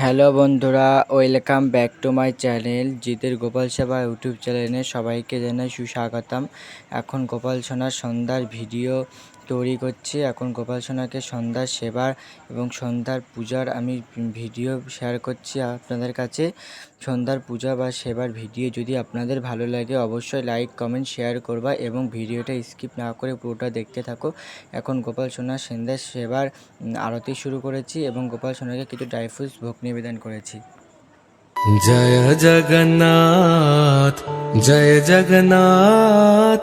Hello বন্ধুরা, welcome back to my channel জিতের গোপাল সেবা ইউটিউব চ্যানেলে সবাইকে জানাই সুস্বাগতম। এখন গোপাল সোনার সন্ধ্যার ভিডিও তৈরি করছি। এখন গোপাল সোনাকে সন্ধ্যার সেবার এবং সন্ধ্যার পূজার আমি ভিডিও শেয়ার করছি আপনাদের কাছে। সন্ধ্যার পূজা বা সেবার ভিডিও যদি আপনাদের ভালো লাগে, অবশ্যই লাইক কমেন্ট শেয়ার করবা এবং ভিডিওটা স্কিপ না করে পুরোটা দেখতে থাকো। এখন গোপাল সোনার সন্ধ্যার সেবার আরতি শুরু করেছি এবং গোপাল সোনাকে কিছু ড্রাই ফ্রুটস ভোগ নিবেদন করেছি। জয় জগন্নাথ জয় জগন্নাথ।